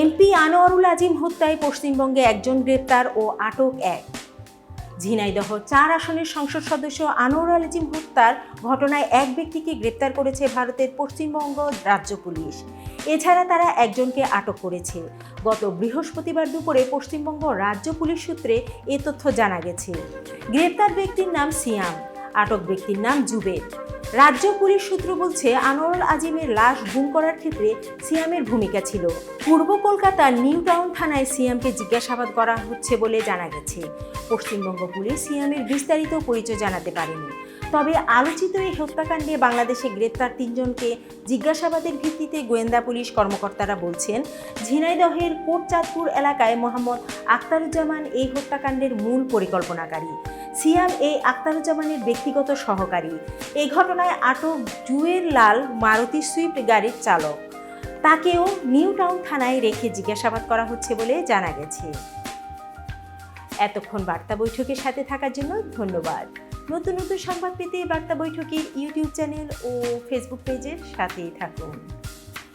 MP Anwarul Azim হত্যায় পশ্চিমবঙ্গে একজন গ্রেপ্তার ও আটক এক। ঝিনাইদহ চার আসনের সংসদ সদস্য আনোয়ারুল আজিম হত্যার ঘটনায় এক ব্যক্তিকে গ্রেপ্তার করেছে ভারতের পশ্চিমবঙ্গ রাজ্য পুলিশ। এছাড়া তারা একজনকে আটক করেছে। গত বৃহস্পতিবার দুপুরে পশ্চিমবঙ্গ রাজ্য পুলিশ সূত্রে এ তথ্য জানা গেছে। গ্রেপ্তার ব্যক্তির নাম সিয়াম, আটক ব্যক্তির নাম জুবেদ রাজ্য পুলিশ সূত্র বলছে, আনোয়ারুল আজিমের লাশ গুম করার ক্ষেত্রে সিয়ামের ভূমিকা ছিল। পূর্ব কলকাতার নিউ টাউন থানায় সিয়ামকে জিজ্ঞাসাবাদ করা হচ্ছে বলে জানা গেছে। পশ্চিমবঙ্গ পুলিশ সিয়ামের বিস্তারিত পরিচয় জানাতে পারেনি। তবে আলোচিত এই হত্যাকাণ্ডে বাংলাদেশে গ্রেপ্তার তিনজনকে জিজ্ঞাসাবাদের ভিত্তিতে গোয়েন্দা পুলিশ কর্মকর্তারা বলছেন, ঝিনাইদহের কোটচাঁদপুর এলাকায় মোহাম্মদ আখতারুজ্জামান এই হত্যাকাণ্ডের মূল পরিকল্পনাকারী। সিয়াম এই আখতারুজ্জামানের ব্যক্তিগত সহকারী। এই ঘটনায় আটক জুয়ের লাল মারুতি সুইফট গাড়ির চালক। তাকেও নিউ টাউন থানায় রেখে জিজ্ঞাসাবাদ করা হচ্ছে বলে জানা গেছে। এতক্ষণ বার্তা বৈঠকের সাথে থাকার জন্য ধন্যবাদ। নতুন নতুন সংবাদ পেতে বার্তা বৈঠকের ইউটিউব চ্যানেল ও ফেসবুক পেজের সাথেই থাকুন।